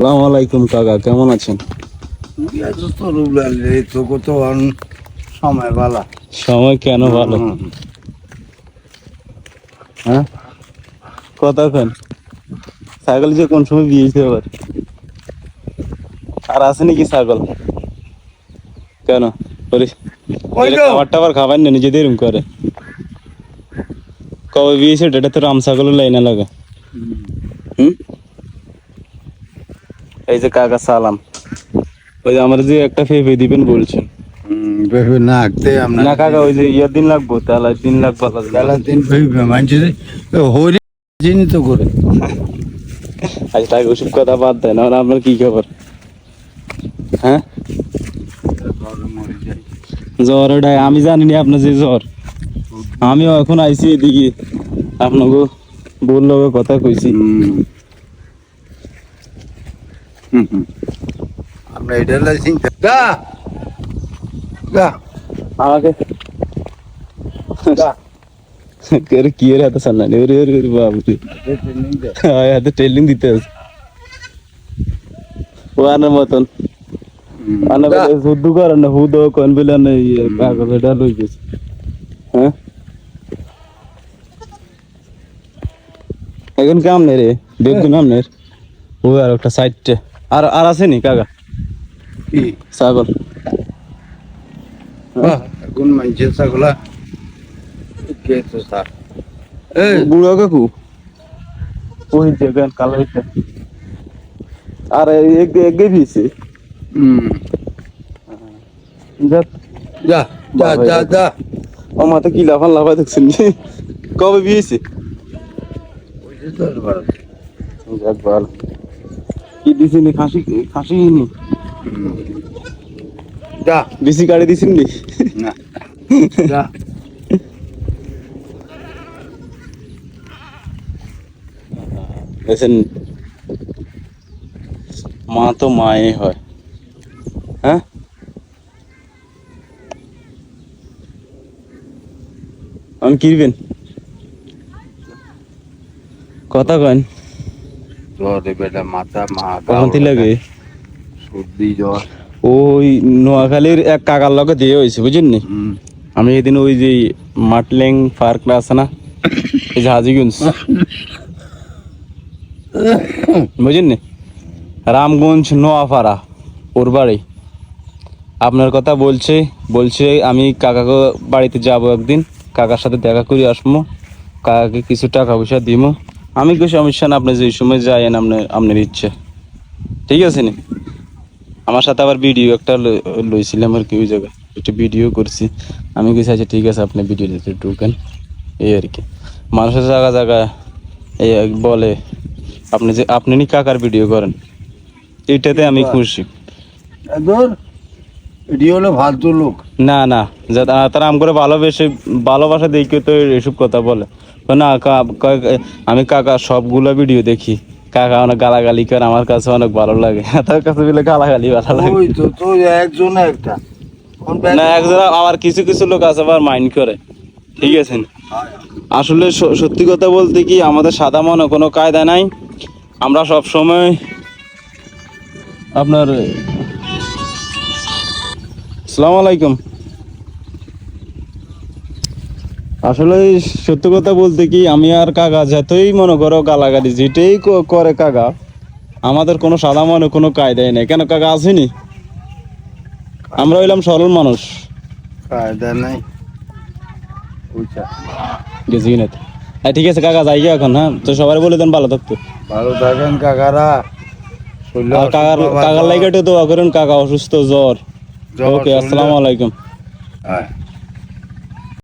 সালাম আলাইকুম কাকা কেমন আছেন? সময় কেন ভালো? হ্যাঁ? কতক্ষণ ছাগল যে কোন সময় বিয়েছে আবার আর আছে নাকি ছাগল? কেন? খাবার টাবার খাবার না নিজেদের এরম করে। কবে বিয়েছে এটা তো রাম ছাগলের লাইনে লাগা। হুম? এই যে কাকা সালাম। ওই যে আমার যে একটা ফেফে দিবেন বলছেন। ভেবে না আঁকতে আমরা না কাকা ওই যে ইয়ার দিন লাগবো তাহলে দিন লাগবো বেলা দিন ভেবে মানছি হরি জিনি তো করে। আজ তাকে ওষুধ কথা বাদ দেয় না আপনার কি খবর? হ্যাঁ? জ্বর ওটাই আমি জানি না আপনার যে জ্বর। আমিও এখন আইছি এদিকে। আপনাকে বলল কথা কইছি। আমরা এটা চিন্তা গা! গা! আমাকে আরে কি এর হাতে সামনে ওরে ওরে ওরে বাবু হয় হাতে ট্রেলিং দিতে আছে ওয়ানের মতন। আনা গা। বলে হুদু করে না হুদ কোন বলে না ইয়ে কাগজ এটা লই গেছে। হ্যাঁ? এখন কাম নেই রে দেখবেন আমনের ও আর একটা সাইডটে আর আর আছে নি কাকা? কি ছাগল? বাহ, এখন মানুষের ছাগলা বুড়ো কাকু? ওই দেখেন কালো আর এক হুম। যাক যা যা যা যা। ও মাথা কি লাফা দেখছেন? কবে বিয়েছে। যাক ভালো কি দিছি নি? খাসি খাসি নি? যা। বেশি গাড়ি দিছেন নি? না। যা। দেখছেন মা তো মায়ে হয়। হ্যাঁ? আমি কিনবেন কথা কন জ্বরে বেটা মাথা মা কখন থেকে লাগে সর্দি জ্বর। ওই নোয়াখালীর এক কাকার লগে দিয়ে হয়েছে বুঝেন নি? হুম। আমি এদিন ওই যে মাটলেং পার্ক আছে না এই হাজিগঞ্জ বুঝেন নি? রামগঞ্জ নোয়াপাড়া ওর বাড়ি। আপনার কথা বলছে বলছে আমি কাকাকে বাড়িতে যাব একদিন কাকার সাথে দেখা করে আসব কাকাকে কিছু টাকা পয়সা দিব। আমি কিছু সমস্যা না আপনি যে সময় যায়েন আপনার আপনার ইচ্ছে। ঠিক আছে নি? আমার সাথে আবার ভিডিও একটা লইছিলাম আর কি ওই জায়গায়। একটা ভিডিও করছি। আমি কিছু আছে ঠিক আছে আপনি ভিডিও দিতে ঢুকেন। এই আর কি। মানুষের জায়গা জায়গা এই বলে আপনি যে আপনি নি কাকার ভিডিও করেন? এইটাতে আমি খুশি। হলো ফালতু লোক। না না তারা আম করে ভালোবেসে ভালোবাসা দেখে তো এসব কথা বলে। না আমি কাকা সবগুলো ভিডিও দেখি। কাকা অনেক গালাগালি করে আমার কাছে অনেক ভালো লাগে। তার কাছে বলে গালাগালি ভালো লাগে। ওই তো তো একজন একটা। না একজন আবার কিছু কিছু লোক আছে আবার মাইন্ড করে। ঠিক আছে? আসলে সত্যি কথা বলতে কি আমাদের সাদা মনে কোনো কায়দা নাই। আমরা সব সময় আপনার আসসালামু আলাইকুম। আসলে সত্য কথা বলতে কি আমি আর কাকা যতই মনে করো গালাগালি যেটাই করে কাকা আমাদের কোনো সাদা মনে কোনো কায়দাই নেই। কেন কাকা আসেনি? আমরা হইলাম সরল মানুষ। কায়দা নাই। গেছি। হ্যাঁ ঠিক আছে কাকা যাই এখন হ্যাঁ? তো সবাই বলে দেন ভালো থাকতো। ভালো থাকেন কাকারা। কাকার কাকার দোয়া করেন কাকা অসুস্থ জ্বর। জ্বর ওকে আসসালামু আলাইকুম। হ্যাঁ